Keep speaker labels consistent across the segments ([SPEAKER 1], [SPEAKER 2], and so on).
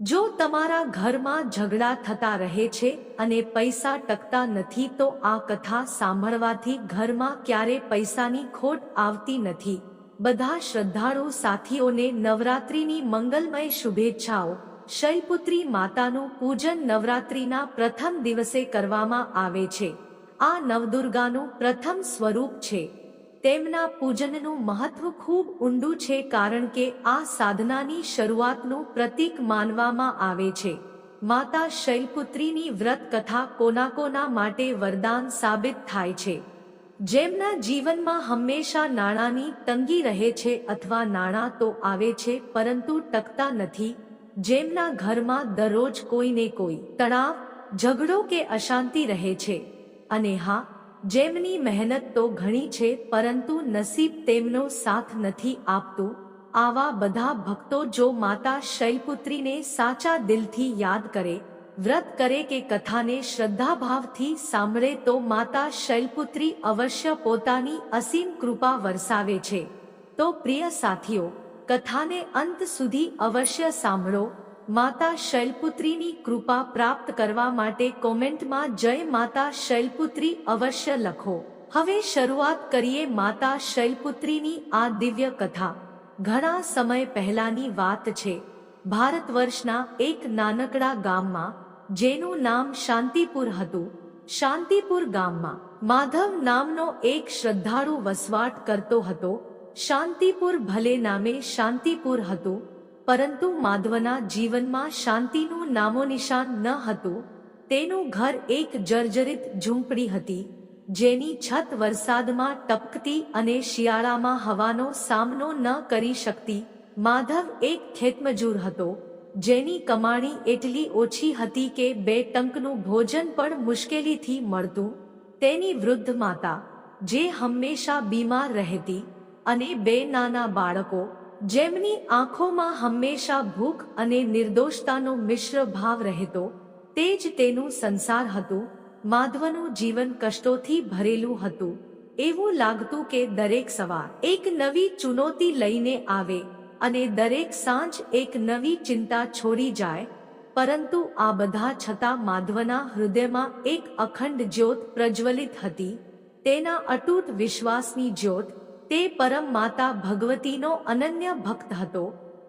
[SPEAKER 1] જો તમારા ઘરમાં ઝઘડા થતા રહે છે અને પૈસા ટકતા નથી, તો આ કથા સાંભળવાથી ઘરમાં ક્યારે પૈસાની ખોટ આવતી નથી. બધા શ્રદ્ધાળુ સાથીઓને નવરાત્રિની મંગલમય શુભેચ્છાઓ. શૈપુત્રી માતાનું પૂજન નવરાત્રિના પ્રથમ દિવસે કરવામાં આવે છે. આ નવદુર્ગાનું પ્રથમ સ્વરૂપ છે. તેમના પૂજનનું મહત્વ ખૂબ ઊંડું છે કારણ કે આ સાધનાની શરૂઆતનું પ્રતીક માનવામાં આવે છે. માતા શૈલપુત્રીની વ્રત કથા કોના કોના માટે વરદાન સાબિત થાય છે. જેમના જીવનમાં હંમેશા નાણાંની તંગી રહે છે અથવા નાણાં તો આવે છે પરંતુ ટકતા નથી. જેમના ઘરમાં દરરોજ કોઈને કોઈ તણાવ, ઝઘડો કે અશાંતિ રહે છે. અને હા જેમની મહેનત તો ઘણી છે, પરંતુ નસીબ તેમનો સાથ નથી આપતું. આવા બધા ભક્તો જો માતા શૈલપુત્રીને સાચા દિલથી યાદ કરે, વ્રત કરે કે કથાને શ્રદ્ધાભાવથી સાંભળે તો માતા શૈલપુત્રી અવશ્ય પોતાની અસીમ કૃપા વરસાવે છે. તો પ્રિય સાથીઓ, કથાને અંત સુધી અવશ્ય સાંભળો. માતા શૈલપુત્રીની કૃપા પ્રાપ્ત કરવા માટે કોમેન્ટમાં જય માતા શૈલપુત્રી અવશ્ય લખો. હવે શરૂઆત કરીએ માતા શૈલપુત્રીની આ દિવ્ય કથા. ઘણા સમય પહેલાની વાત છે. ભારત વર્ષના એક નાનકડા ગામમાં, જેનું નામ શાંતિપુર હતું, શાંતિપુર ગામમાં, માધવ નામનો એક શ્રદ્ધાળુ વસવાટ કરતો હતો, શાંતિપુર ભલે નામે શાંતિપુર હતું પરંતુ માધવના જીવનમાં શાંતિનું નામોનિશાન ન હતું. તેનું ઘર એક જર્જરિત ઝૂંપડી હતી, જેની છત વરસાદમાં ટપકતી અને શિયાળામાં હવાનો સામનો ન કરી શકતી. માધવ એક ખેતમજૂર હતો, જેની કમાણી એટલી ઓછી હતી કે બે ટંકનું ભોજન પણ મુશ્કેલીથી મળતું. તેની વૃદ્ધ માતા, જે હંમેશા બીમાર રહેતી, અને બે નાના બાળકો જેમની આંખોમાં હંમેશા ભૂખ અને નિર્દોષતાનો મિશ્ર ભાવ રહેતો, તે જ તેનું સંસાર હતું, માધવનું જીવન કષ્ટોથી ભરેલું હતું. એવું લાગતું કે દરેક સવાર એક નવી ચુનૌતી લઈને આવે અને દરેક સાંજ એક નવી ચિંતા છોડી જાય, પરંતુ આ બધા છતાં માધવના હૃદયમાં એક અખંડ જ્યોત પ્રજ્વલિત હતી. તેના અટૂટ વિશ્વાસની જ્યોત તે પરમ માતા ભગવતીનો અનન્ય ભક્ત હતો.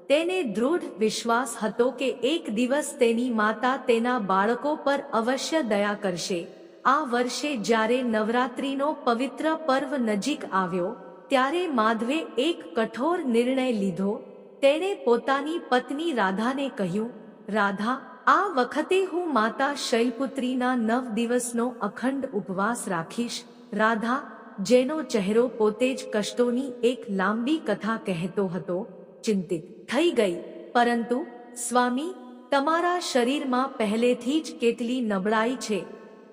[SPEAKER 1] તેને દૃઢ વિશ્વાસ હતો કે એક દિવસ તેની માતા તેના બાળકો પર અવશ્ય દયા કરશે. આ વર્ષે જ્યારે નવરાત્રિનો પવિત્ર પર્વ નજીક આવ્યો, ત્યારે માધવે એક કઠોર નિર્ણય લીધો. તેણે પોતાની પત્ની રાધાને કહ્યું, રાધા, આ વખતે હું માતા શૈલપુત્રીના નવ દિવસનો અખંડ ઉપવાસ રાખીશ. રાધા જેનો ચહેરો પોતે જ કષ્ટોની એક લાંબી કથા કહેતો હતો, ચિંતિત થઈ ગઈ. પરંતુ, સ્વામી, તમારા શરીરમાં પહેલેથી જ કેટલી નબળાઈ છે.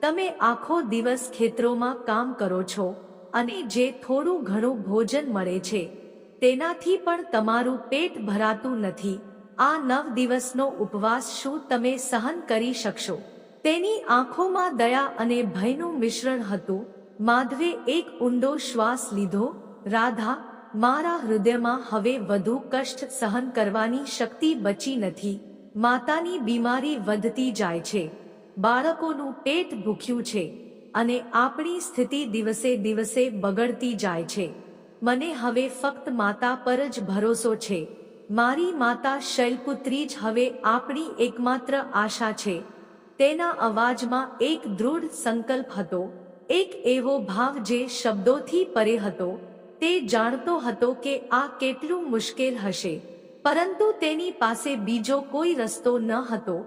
[SPEAKER 1] તમે આખો દિવસ ખેતરોમાં કામ કરો છો અને જે થોડું ઘણું ભોજન મળે છે, તેનાથી પણ તમારું પેટ ભરાતું નથી. આ નવ દિવસનો ઉપવાસ શું તમે સહન કરી શકશો? તેની આંખોમાં દયા અને ભયનું મિશ્રણ હતું માધવે એક ઊંડો શ્વાસ લીધો. રાધા, મારા હૃદયમાં હવે વધુ કષ્ટ સહન કરવાની શક્તિ બચી નથી. માતાની બીમારી વધતી જાય છે. બાળકોનું પેટ ભૂખ્યું છે અને આપણી સ્થિતિ દિવસે દિવસે બગડતી જાય છે. મને હવે ફક્ત માતા પર જ ભરોસો છે. મારી માતા શૈલપુત્રી જ હવે આપણી એકમાત્ર આશા છે. તેના અવાજમાં એક દૃઢ સંકલ્પ હતો. એક એવો ભાવ જે શબ્દોથી પરે હતો, તે જાણતો હતો કે આ કેટલું મુશ્કેલ હશે. પરંતુ તેની પાસે બીજો કોઈ રસ્તો ન હતો.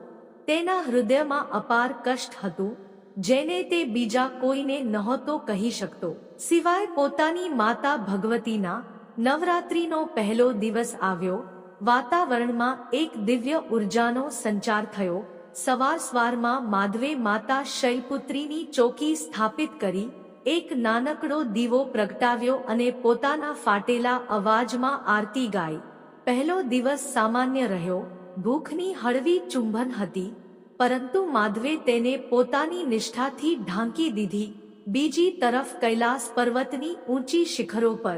[SPEAKER 1] તેના હૃદયમાં અપાર કષ્ટ હતું, જેને તે બીજા કોઈને નહોતો કહી શકતો. સિવાય પોતાની માતા ભગવતીના નવરાત્રિનો પહેલો દિવસ આવ્યો, વાતાવરણમાં એક દિવ્ય ઉર્જાનો સંચાર થયો સવાર સવારમાં માધવે માતા શૈલપુત્રીની ચોકી સ્થાપિત કરી, એક નાનકડો દીવો પ્રગટાવ્યો અને પોતાના ફાટેલા અવાજમાં આરતી ગાઈ. પહેલો દિવસ સામાન્ય રહ્યો, ભૂખની હળવી ચુંબન હતી, પરંતુ માધવે તેને પોતાની નિષ્ઠાથી ઢાંકી દીધી. બીજી તરફ કૈલાસ પર્વતની ઊંચી શિખરો પર,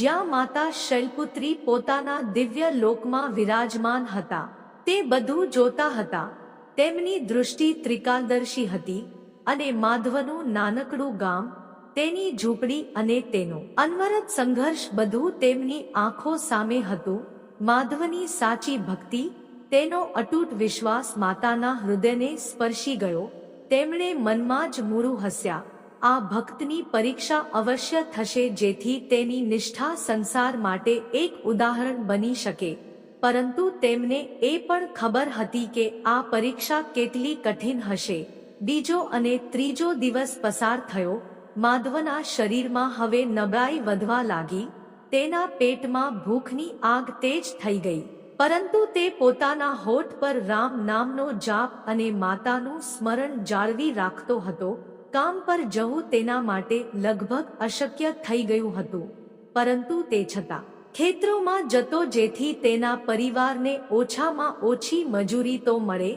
[SPEAKER 1] જ્યાં માતા શૈલપુત્રી પોતાના દિવ્ય લોકમાં વિરાજમાન હતા, તે બધું જોતા હતા. તેમની દૃષ્ટિ ત્રિકાલદર્શી હતી અને માધવનું નાનકડું ગામ, તેની ઝૂંપડી અને તેનો અનવરત સંઘર્ષ બધું તેમની આંખો સામે હતું. માધવની સાચી ભક્તિ, તેનો અતૂટ વિશ્વાસ માતાના હૃદયને સ્પર્શી ગયો. તેમણે મનમાં જ મૂળું હસ્યા. આ ભક્તની પરીક્ષા અવશ્ય થશે જેથી તેની નિષ્ઠા સંસાર માટે એક ઉદાહરણ બની શકે. પરંતુ તેમને એ પણ ખબર હતી કે આ પરીક્ષા કેટલી કઠિન હશે. બીજો અને ત્રીજો દિવસ પસાર થયો, માધવના શરીરમાં હવે નબળાઈ વધવા લાગી, તેના પેટમાં ભૂખની આગ તેજ થઈ ગઈ. પરંતુ તે પોતાના હોઠ પર રામ નામનો જાપ અને માતાનું સ્મરણ જાળવી રાખતો હતો, કામ પર જવું તેના માટે લગભગ અશક્ય થઈ ગયું હતું. પરંતુ તે છતાં ખેતરોમાં જતો જેથી તેના પરિવારને ઓછામાં ઓછી મજૂરી તો મળે,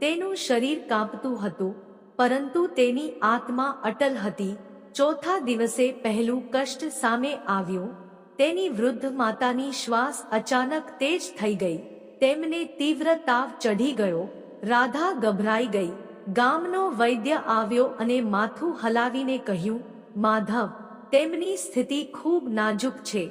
[SPEAKER 1] તેનું શરીર કાંપતું હતું, પરંતુ તેની આત્મા અટલ હતી. ચોથા દિવસે પહેલું કષ્ટ સામે આવ્યું, તેની વૃદ્ધ માતાની શ્વાસ અચાનક તેજ થઈ ગઈ, તેમને તીવ્ર તાવ ચઢી ગયો, રાધા ગભરાઈ ગઈ, ગામનો વૈદ્ય આવ્યો અને માથું હલાવીને કહ્યું, માધવ, તેમની સ્થિતિ ખૂબ નાજુક છે.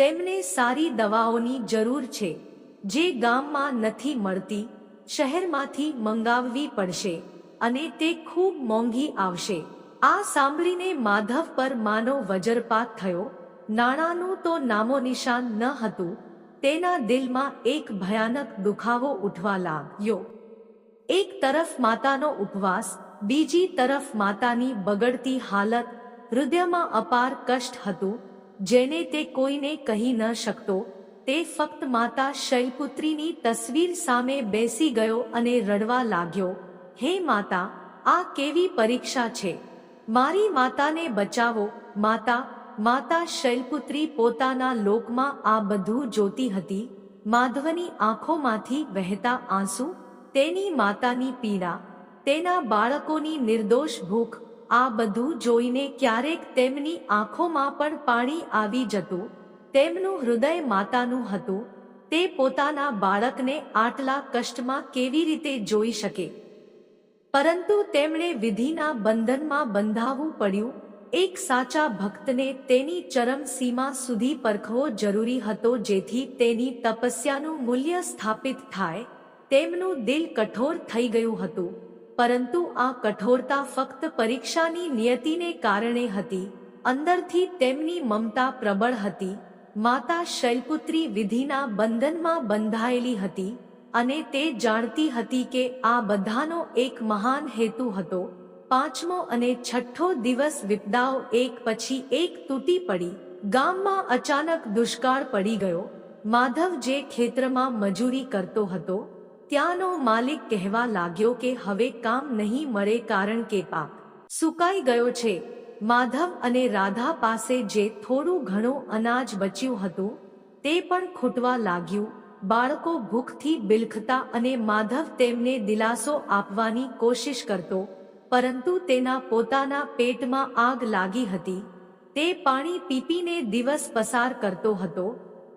[SPEAKER 1] તેમને સારી દવાઓની જરૂર છે, જે ગામમાં નથી મળતી, શહેરમાંથી મંગાવવી પડશે, અને તે ખૂબ મોંઘી આવશે. આ સાંભળીને માધવ પર માનો વજરપાત થયો. નાણાંનું તો નામો નિશાન ન હતું, તેના દિલમાં એક ભયાનક દુખાવો ઉઠવા લાગ્યો. એક તરફ માતાનો ઉપવાસ, બીજી તરફ માતાની બગડતી હાલત, હૃદયમાં અપાર કષ્ટ હતું જેને તે કોઈને કહી ન શકતો, તે ફક્ત માતા શૈલપુત્રીની તસવીર સામે બેસી ગયો અને રડવા લાગ્યો, હે માતા, આ કેવી પરીક્ષા છે? મારી માતાને બચાવો. માતા માતા શૈલપુત્રી પોતાના લોકમાં આ બધું જોતી હતી, માધવની આંખોમાંથી વહેતા આંસુ, તેની માતાની પીડા, તેના બાળકોની નિર્દોષ ભૂખ આ બધું જોઈને ક્યારેક તેમની આંખોમાં પણ પાણી આવી જતું, તેમનું હૃદય માતાનું હતું, તે પોતાના બાળકને આટલા કષ્ટમાં કેવી રીતે જોઈ શકે? પરંતુ તેમણે વિધિના બંધનમાં બંધાવવું પડ્યું, એક સાચા ભક્તને તેની ચરમ સીમા સુધી પરખવો જરૂરી હતો જેથી તેની તપસ્યાનું મૂલ્ય સ્થાપિત થાય, તેમનું દિલ કઠોર થઈ ગયું હતું. પરંતુ આ કઠોરતા ફક્ત પરીક્ષાની નિયતિને કારણે હતી. અંદરથી તેમની મમતા પ્રબળ હતી. માતા શૈલપુત્રી વિધિના બંધનમાં બંધાયેલી હતી અને તે જાણતી હતી કે આ બધાનો એક મહાન હેતુ હતો. પાંચમો અને છઠ્ઠો દિવસ વિપદાઓ એક પછી એક તૂટી પડી. ગામમાં અચાનક દુષ્કાળ પડી ગયો. માધવ જે ખેતરમાં મજૂરી કરતો હતો ત્યાંનો માલિક કહેવા લાગ્યો કે હવે કામ નહીં મળે કારણ કે પાક સુકાઈ ગયો છે. માધવ અને રાધા પાસે જે થોડું ઘણું અનાજ બચ્યું હતું, તે પણ ખૂટવા લાગ્યું. બાળકો ભૂખથી બિલખતા અને માધવ તેમને દિલાસો આપવાની કોશિશ કરતો, પરંતુ તેના પોતાના પેટમાં આગ લાગી હતી. તે પાણી પીપીને દિવસ પસાર કરતો હતો.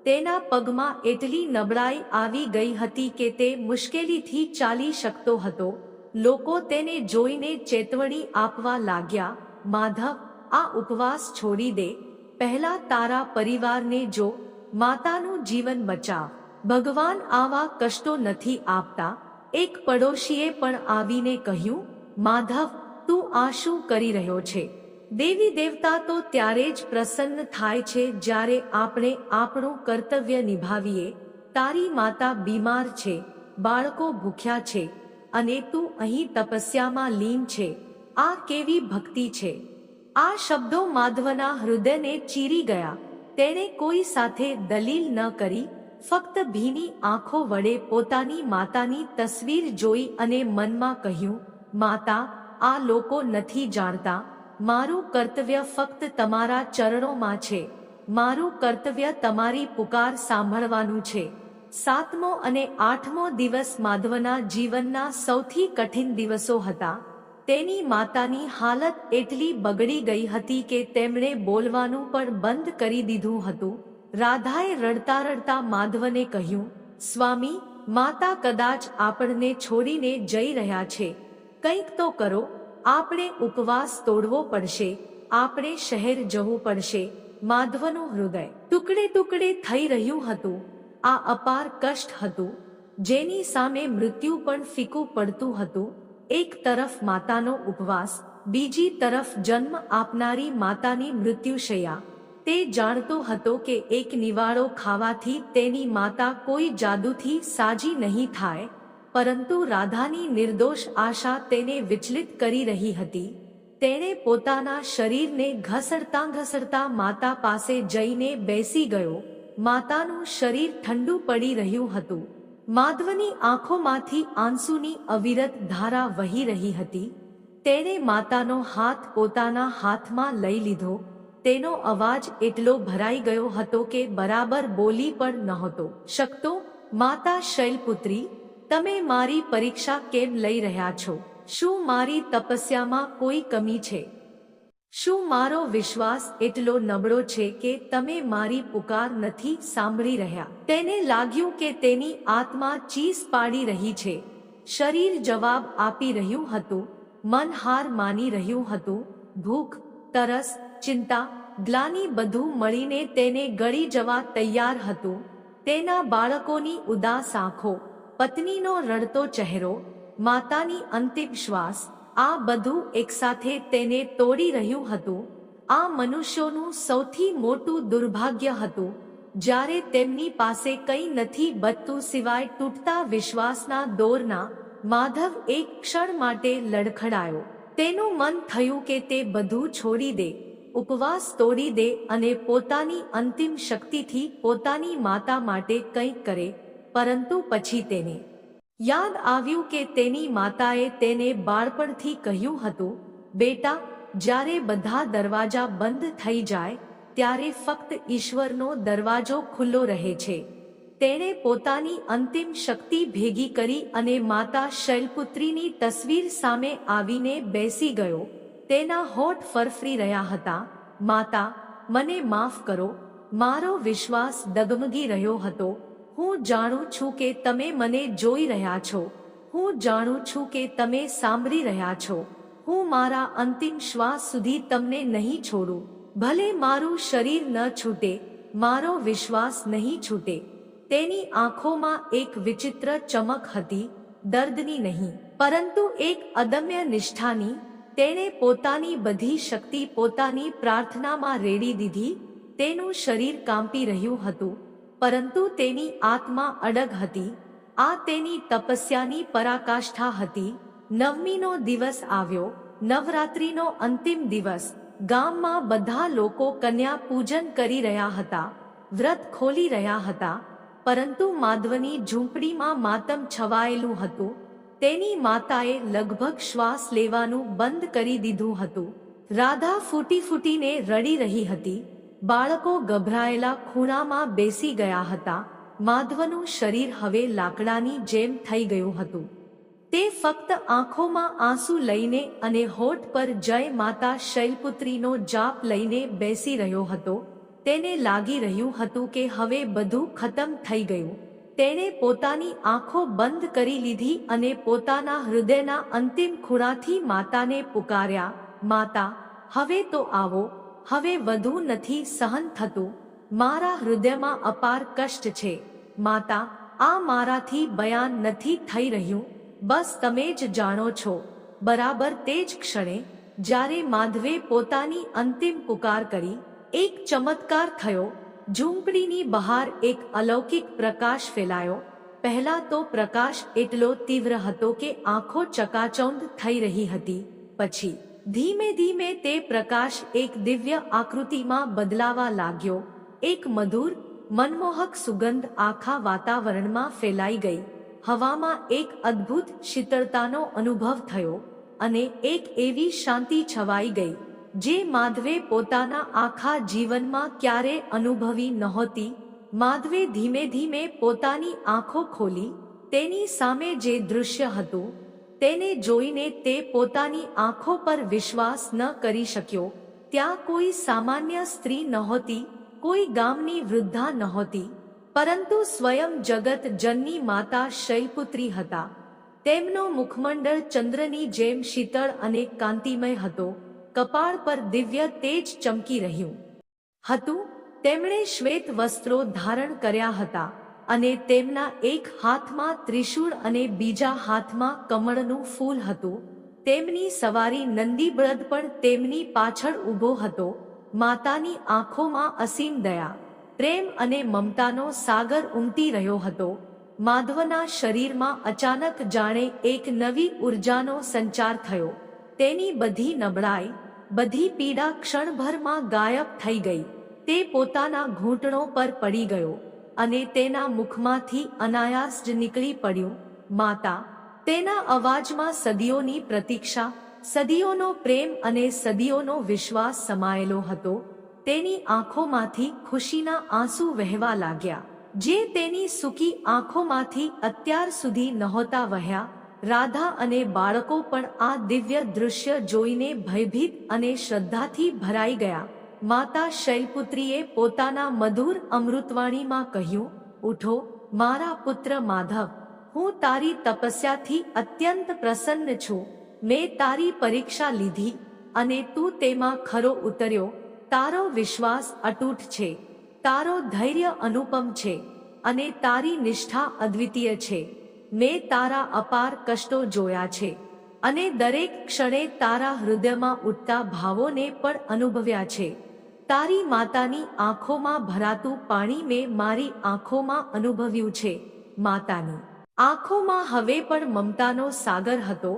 [SPEAKER 1] તેના પગમાં એટલી નબળાઈ આવી ગઈ હતી કે તે મુશ્કેલીથી ચાલી શકતો હતો. લોકો તેને જોઈને ચેતવણી આપવા લાગ્યા, માધવ, આ ઉપવાસ છોડી દે. પહેલા તારા પરિવારને જો માતાનું જીવન બચાવ. ભગવાન આવા કષ્ટો નથી આપતા. એક પડોશીએ પણ આવીને કહ્યું, માધવ, તું આ શું કરી રહ્યો છે? દેવી દેવતા તો ત્યારે જ પ્રસન્ન થાય છે જ્યારે આપણે આપણું કર્તવ્ય નિભાવીએ. તારી માતા બીમાર છે, બાળકો ભૂખ્યા છે, અને તું અહીં તપસ્યામાં લીન છે. આ કેવી ભક્તિ છે? આ શબ્દો માધવના હૃદયને ચીરી ગયા. તેણે કોઈ સાથે દલીલ ન કરી, ફક્ત ભીની આંખો વડે પોતાની માતાની તસવીર જોઈ અને મનમાં કહ્યું, માતા, આ લોકો નથી જાણતા. મારું કર્તવ્ય ફક્ત તમારા ચરણોમાં છે. મારું કર્તવ્ય તમારી પુકાર સાંભળવાનું છે. સાતમો અને આઠમો દિવસ માધવના જીવનના સૌથી કઠિન દિવસો હતા. તેની માતાની હાલત એટલી બગડી ગઈ હતી કે તેમણે બોલવાનું પણ બંધ કરી દીધું હતું. રાધાએ રડતા રડતા માધવને કહ્યું, સ્વામી, માતા કદાચ આપણને છોડીને જઈ રહ્યા છે. કંઈક તો કરો. આપણે ઉપવાસ તોડવો પડશે, આપણે શહેર જવું પડશે, માધવનું હૃદય ટુકડે ટુકડે થઈ રહ્યું હતું, આ અપાર કષ્ટ હતું, જેની સામે મૃત્યુ પણ ફીકું પડતું હતું, એક તરફ માતાનો ઉપવાસ, બીજી તરફ જન્મ આપનારી માતાની મૃત્યુશયા, તે જાણતો હતો કે એક નિવાળો ખાવાથી તેની માતા કોઈ જાદુથી સાજી નહીં થાય પરંતુ રાધાની નિર્દોષ આશા તેને વિચલિત કરી રહી હતી. તેણે પોતાના શરીરને ઘસડતા ઘસડતા માતા પાસે જઈને બેસી ગયો. માતાનું શરીર ઠંડુ પડી રહ્યું હતું. માધવની આંખોમાંથી આંસુની અવિરત ધારા વહી રહી હતી. તેણે માતાનો હાથ પોતાના હાથમાં લઈ લીધો. તેનો અવાજ એટલો ભરાઈ ગયો હતો કે બરાબર બોલી પણ નહોતો શકતો. માતા શૈલપુત્રી તમે મારી પરીક્ષા કેમ લઈ રહ્યા છો? શું મારી તપસ્યામાં કોઈ કમી છે? શું મારો વિશ્વાસ એટલો નબળો છે કે તમે મારી પુકાર નથી સાંભળી રહ્યા? તેને લાગ્યું કે તેની આત્મા ચીસ પાડી રહી છે. શરીર જવાબ આપી રહ્યું હતું, મન હાર માની રહ્યું હતું, ભૂખ, તરસ, ચિંતા, ગ્લાની બધું મળીને તેને ગળી જવા તૈયાર હતું. તેના બાળકોની ઉદાસ આંખો પત્નીનો રડતો ચહેરો, માતાની અંતિમ શ્વાસ, આ બધું એકસાથે તેને તોડી રહ્યું હતું. આ મનુષ્યોનું સૌથી મોટું દુર્ભાગ્ય હતું, જ્યારે તેમની પાસે કંઈ નથી બચતું સિવાય તૂટતા વિશ્વાસના દોરના, માધવ એક ક્ષણ માટે લડખડાયો. તેનું મન થયું કે તે બધું છોડી દે, ઉપવાસ તોડી દે અને પોતાની અંતિમ શક્તિથી પોતાની માતા માટે કંઈક કરે પરંતુ પછી તેને યાદ આવ્યું કે તેની માતાએ તેને બાળપણથી કહ્યું હતું, બેટા, જ્યારે બધા દરવાજા બંધ થઈ જાય, ત્યારે ફક્ત ઈશ્વરનો દરવાજો ખુલ્લો રહે છે. તેણે પોતાની અંતિમ શક્તિ ભેગી કરી અને માતા શૈલપુત્રીની તસવીર સામે આવીને બેસી ગયો. તેના હોઠ ફરફરી રહ્યા હતા, માતા, મને માફ કરો, મારો વિશ્વાસ ડગમગી રહ્યો હતો હું જાણું છું કે તમે મને જોઈ રહ્યા છો. હું જાણું છું કે તમે સાંભળી રહ્યા છો. હું મારા અંતિમ શ્વાસ સુધી તમને નહીં છોડું. ભલે મારું શરીર ન છૂટે, મારો વિશ્વાસ નહીં છૂટે. તેની આંખોમાં એક વિચિત્ર ચમક હતી, દર્દની નહીં, પરંતુ એક અદમ્ય નિષ્ઠાની, તેણે પોતાની બધી શક્તિ પોતાની પ્રાર્થનામાં રેડી દીધી, તેનું શરીર કાંપી રહ્યું હતું. પરંતુ તેની આત્મા અડગ હતી. આ તેની તપસ્યાની પરાકાષ્ઠા હતી. નવમીનો દિવસ આવ્યો. નવરાત્રિનો અંતિમ દિવસ. ગામમાં બધા લોકો કન્યા પૂજન કરી રહ્યા હતા. વ્રત ખોલી રહ્યા હતા. પરંતુ માધવની ઝૂંપડીમાં માતમ છવાયેલું હતું. તેની માતાએ લગભગ શ્વાસ લેવાનું બંધ કરી દીધું હતું. રાધા ફૂટી ફૂટીને રડી રહી હતી. બાળકો ગભરાયેલા ખૂણામાં બેસી ગયા હતા. માધવનું શરીર હવે લાકડાની જેમ થઈ ગયું હતું. તે ફક્ત આંખોમાં આંસુ લઈને અને હોઠ પર જય માતા શૈલપુત્રીનો જાપ લઈને બેસી રહ્યો હતો. તેને લાગી રહ્યું હતું કે હવે બધું ખતમ થઈ ગયું. તેણે પોતાની આંખો બંધ કરી લીધી અને પોતાના હૃદયના અંતિમ ખૂણાથી માતાને પુકાર્યા, માતા, હવે તો આવો હવે વધુ નથી સહન થતું. મારા હૃદયમાં અપાર કષ્ટ છે. માતા, આ મારાથી બયાન નથી થઈ રહ્યું. બસ તમે જ જાણો છો. બરાબર તે જ ક્ષણે, જ્યારે માધવે પોતાની અંતિમ પુકાર કરી, એક ચમત્કાર થયો. ઝૂંપડીની બહાર એક અલૌકિક પ્રકાશ ફેલાયો. પહેલા તો પ્રકાશ એટલો તીવ્ર હતો કે આંખો ચકાચૌંધ થઈ રહી હતી. પછી ધીમે ધીમે તે પ્રકાશ એક દિવ્ય આકૃતિમાં બદલાવા લાગ્યો. એક મધુર, મનમોહક સુગંધ આખા વાતાવરણમાં ફેલાઈ ગઈ. હવામાં એક અદ્ભુત શીતળતાનો અનુભવ થયો અને એક એવી શાંતિ છવાઈ ગઈ, જે માધવે પોતાના આખા જીવનમાં ક્યારે અનુભવી નહોતી. માધવે ધીમે ધીમે પોતાની આંખો ખોલી, તેની સામે જે દૃશ્ય હતું તેને જોઈને તે પોતાની આંખો પર વિશ્વાસ ન કરી શક્યો. ત્યાં કોઈ સામાન્ય સ્ત્રી નહોતી, કોઈ ગામની વૃદ્ધા નહોતી, પરંતુ સ્વયં જગત જનની માતા શૈપુત્રી હતા. તેમનો મુખમંડળ ચંદ્રની જેમ શીતળ અને કાંતિમય હતો. કપાળ પર દિવ્ય તેજ ચમકી રહ્યું હતું. તેમણે શ્વેત વસ્ત્રો ધારણ કર્યા હતા. અને તેમના એક હાથમાં ત્રિશૂળ અને બીજા હાથમાં કમળનું ફૂલ હતું. તેમની સવારી નંદીબળદ પણ તેમની પાછળ ઊભો હતો. માતાની આંખોમાં અસીમ દયા, પ્રેમ અને મમતાનો સાગર ઉમટી રહ્યો હતો. માધવના શરીરમાં અચાનક જાણે એક નવી ઉર્જાનો સંચાર થયો. તેની બધી નબળાઈ, બધી પીડા ક્ષણભરમાં ગાયબ થઈ ગઈ. તે પોતાના ઘૂંટણો પર પડી ગયો. અને તેના મુખમાંથી અનાયાસ જ નીકળી પડ્યું. માતા, તેના અવાજમાં સદીઓની પ્રતીક્ષા, સદીઓનો પ્રેમ અને સદીઓનો વિશ્વાસ સમાયેલો હતો. તેની આંખોમાંથી ખુશીના આંસુ વહેવા લાગ્યા. જે તેની સૂકી આંખોમાંથી અત્યાર સુધી નહોતા વહ્યા. રાધા અને બાળકો પણ આ દિવ્ય દૃશ્ય જોઈને ભયભીત અને શ્રદ્ધાથી ભરાઈ ગયા. માતા શૈલપુત્રીએ પોતાના મધુર અમૃતવાણીમાં કહ્યું, ઉઠો, મારા પુત્ર માધવ, હું તારી તપસ્યાથી અત્યંત પ્રસન્ન છું. મેં તારી પરીક્ષા લીધી અને તું તેમાં ખરો ઉતર્યો. તારો વિશ્વાસ અતૂટ છે. તારો ધૈર્ય અનુપમ છે અને તારી નિષ્ઠા અદ્વિતીય છે. મેં તારા અપાર કષ્ટો જોયા છે અને દરેક ક્ષણે તારા હૃદયમાં ઉઠતા ભાવોને પણ અનુભવ્યા છે. તારી માતાની આંખોમાં ભરાતું પાણી મેં મારી આંખોમાં અનુભવ્યું છે, માતાની. આંખોમાં હવે પણ મમતાનો સાગર હતો,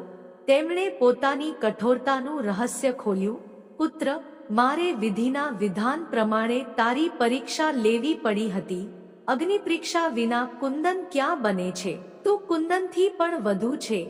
[SPEAKER 1] તેમણે પોતાની કઠોરતાનું રહસ્ય ખોલ્યું, પુત્ર, મારે વિધિના વિધાન પ્રમાણે તારી પરીક્ષા લેવી પડી હતી અગ્નિ પરીક્ષા વિના કુંદન ક્યાં બને છે? તું કુંદનથી પણ વધુ છે,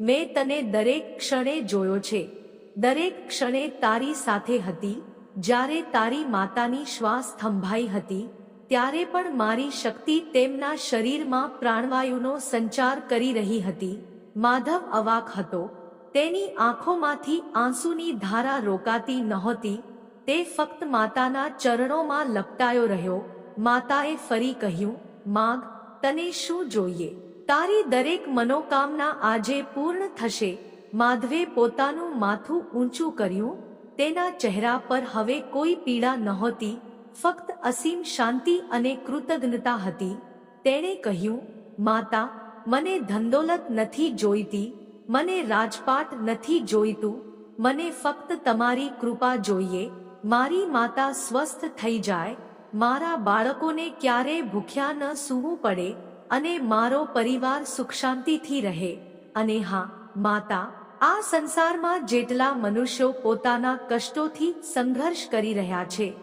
[SPEAKER 1] મેં તને દરેક ક્ષણે જોયો છે, દરેક ક્ષણે તારી સાથે હતી જ્યારે તારી માતાની શ્વાસ થંભાઈ હતી, ત્યારે પણ મારી શક્તિ તેમના શરીરમાં પ્રાણવાયુનો સંચાર કરી રહી હતી. માધવ અવાક હતો. તેની આંખોમાંથી આંસુની ધારા રોકાતી નહોતી. તે ફક્ત માતાના ચરણોમાં લપટાયો રહ્યો. માતાએ ફરી કહ્યું, માગ, તને શું જોઈએ? તારી દરેક મનોકામના આજે પૂર્ણ થશે. માધવે પોતાનું માથું ઊંચું કર્યું તેના ચહેરા પર હવે કોઈ પીડા નહોતી, ફક્ત અસીમ શાંતિ અને કૃતજ્ઞતા હતી. તેણે કહ્યું, માતા, મને ધંદોલત નથી જોઈતી, મને રાજપાટ નથી જોઈતું, મને ફક્ત તમારી કૃપા જોઈએ, મારી માતા સ્વસ્થ થઈ જાય, મારા બાળકોને ક્યારે ભૂખ્યા ન સૂવું પડે, અને મારો પરિવાર સુખ શાંતિથી રહે. અને હા, માતા આ સંસારમાં જેટલા મનુષ્યો પોતાના કષ્ટોથી સંઘર્ષ કરી રહ્યા છે,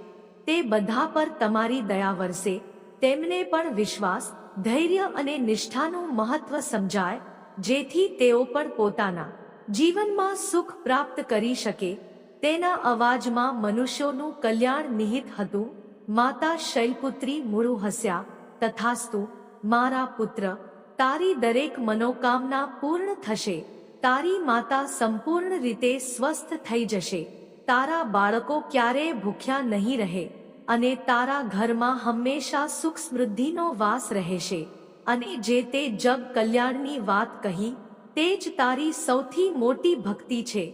[SPEAKER 1] તે બધા પર તમારી દયા વરસે. તેમને પણ વિશ્વાસ, ધૈર્ય અને નિષ્ઠાનું મહત્વ સમજાય, જેથી તેઓ પણ પોતાના જીવનમાં સુખ પ્રાપ્ત કરી શકે. તેના અવાજમાં મનુષ્યોનું કલ્યાણ નિહિત હતું. માતા શૈલપુત્રી મૂળુ હસ્યા, તથાસ્તુ, મારા પુત્ર, તારી દરેક મનોકામના પૂર્ણ થશે. તારી માતા સંપૂર્ણ રીતે સ્વસ્થ થઈ જશે. તારા બાળકો ક્યારેય ભૂખ્યા નહીં રહે અને તારા ઘરમાં હંમેશા સુખ સમૃદ્ધિનો વાસ રહેશે. અને જે તે જગ કલ્યાણની વાત કહી, તે જ તારી સૌથી મોટી ભક્તિ છે.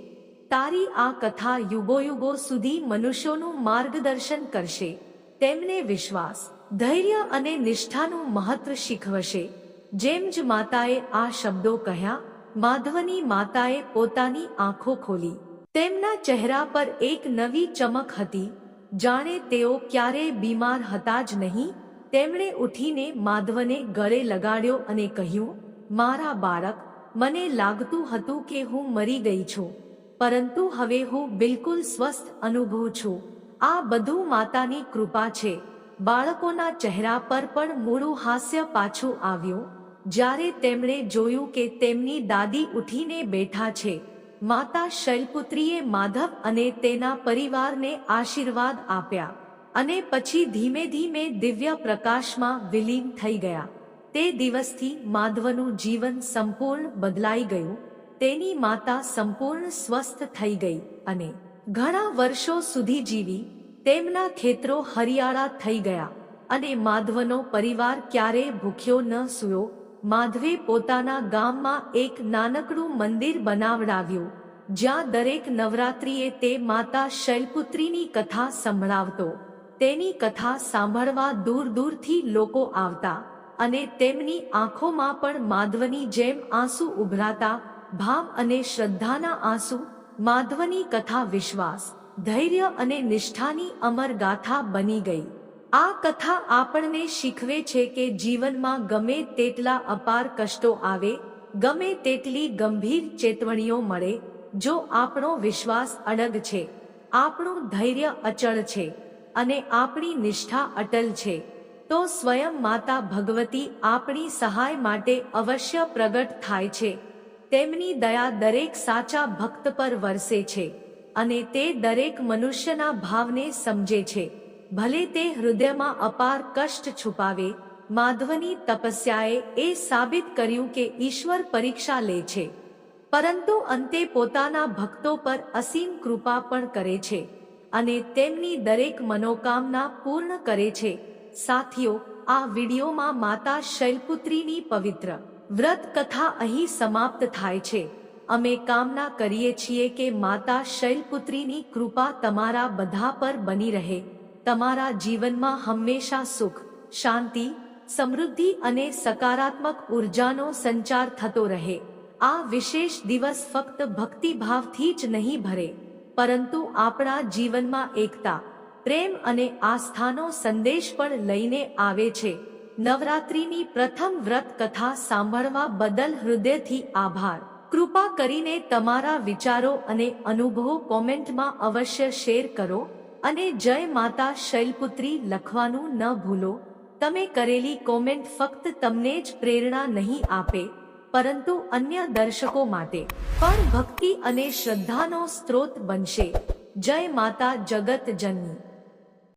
[SPEAKER 1] તારી આ કથા યુગોયુગો સુધી મનુષ્યોનું માર્ગદર્શન કરશે. તેમને વિશ્વાસ, ધૈર્ય અને નિષ્ઠાનું મહત્વ શીખવશે. જેમ જ માતાએ આ શબ્દો કહ્યા માધવની માતાએ પોતાની આંખો ખોલી. તેમના ચહેરા પર એક નવી ચમક હતી. જાણે તેઓ ક્યારેય બીમાર હતા જ નહીં. તેમણે ઉઠીને માધવને ગળે લગાડ્યો અને કહ્યું, મારા બાળક, મને લાગતું હતું કે હું મરી ગઈ છું. પરંતુ હવે હું બિલકુલ સ્વસ્થ અનુભવું છું. આ બધું માતાની કૃપા છે. બાળકોના ચહેરા પર પણ મૂળું હાસ્ય પાછું આવ્યું. જ્યારે તેમણે જોયું કે તેમની દાદી ઉઠીને બેઠા છે, માતા શૈલપુત્રીએ માધવ અને તેના પરિવારને આશીર્વાદ આપ્યા અને પછી ધીમે ધીમે દિવ્ય પ્રકાશમાં વિલીન થઈ ગયા. તે દિવસથી માધવનું જીવન સંપૂર્ણ બદલાઈ ગયું, તેની માતા સંપૂર્ણ સ્વસ્થ થઈ ગઈ અને ઘણા વર્ષો સુધી જીવી, તેમના ખેતરો હરિયાળા થઈ ગયા અને માધવનો પરિવાર ક્યારેય ભૂખ્યો ન સૂયો માધવે પોતાના ગામમાં એક નાનકડું મંદિર બનાવડાવ્યું, જ્યાં દરેક નવરાત્રિએ તે માતા શૈલપુત્રીની કથા સંભળાવતો. તેની કથા સાંભળવા દૂર દૂરથી લોકો આવતા અને તેમની આંખોમાં પણ માધવની જેમ આંસુ ઉભરાતા, ભાવ અને શ્રદ્ધાના આંસુ, માધવની કથા વિશ્વાસ, ધૈર્ય અને નિષ્ઠાની અમર ગાથા બની ગઈ. આ કથા આપણને શીખવે છે કે જીવનમાં ગમે તેટલા અપાર કષ્ટો આવે, ગમે તેટલી ગંભીર ચેતવણીઓ મળે, જો આપણો વિશ્વાસ અડગ છે, આપણું ધૈર્ય અચળ છે અને આપણી નિષ્ઠા અટલ છે, તો સ્વયં માતા ભગવતી આપણી સહાય માટે અવશ્ય પ્રગટ થાય છે. તેમની દયા દરેક સાચા ભક્ત પર વરસે છે અને તે દરેક મનુષ્યના ભાવને સમજે છે. ભલે તે હૃદયમાં અપાર કષ્ટ છુપાવે, માધવની તપસ્યાએ એ સાબિત કર્યું કે ઈશ્વર પરીક્ષા લે છે. પરંતુ અંતે પોતાના ભક્તો પર અસીમ કૃપા પણ કરે છે અને તેમની દરેક મનોકામના પૂર્ણ કરે છે. સાથીઓ, આ વિડીયોમાં માતા શૈલપુત્રીની પવિત્ર વ્રત કથા અહીં સમાપ્ત થાય છે. અમે કામના કરીએ છીએ કે માતા શૈલપુત્રીની કૃપા તમારા બધા પર બની રહે. તમારા જીવનમાં હંમેશા સુખ, શાંતિ, સમૃદ્ધિ અને સકારાત્મક ઉર્જાનો સંચાર થતો રહે. આ વિશેષ દિવસ ફક્ત ભક્તિભાવથી જ નહીં ભરે, પરંતુ આપણા જીવનમાં એકતા, પ્રેમ અને આસ્થાનો સંદેશ પણ લઈને આવે છે. નવરાત્રિની પ્રથમ વ્રત કથા સાંભળવા બદલ હૃદયથી આભાર. કૃપા કરીને તમારા વિચારો અને અનુભવો કોમેન્ટમાં અવશ્ય શેર કરો. અને જય માતા શૈલપુત્રી લખવાનું ન ભૂલો. તમે કરેલી કોમેન્ટ ફક્ત તમને જ પ્રેરણા નહીં આપે, પરંતુ અન્ય દર્શકો માટે. પણ ભક્તિ અને શ્રદ્ધાનો સ્ત્રોત બનશે. જય માતા જગત જનની.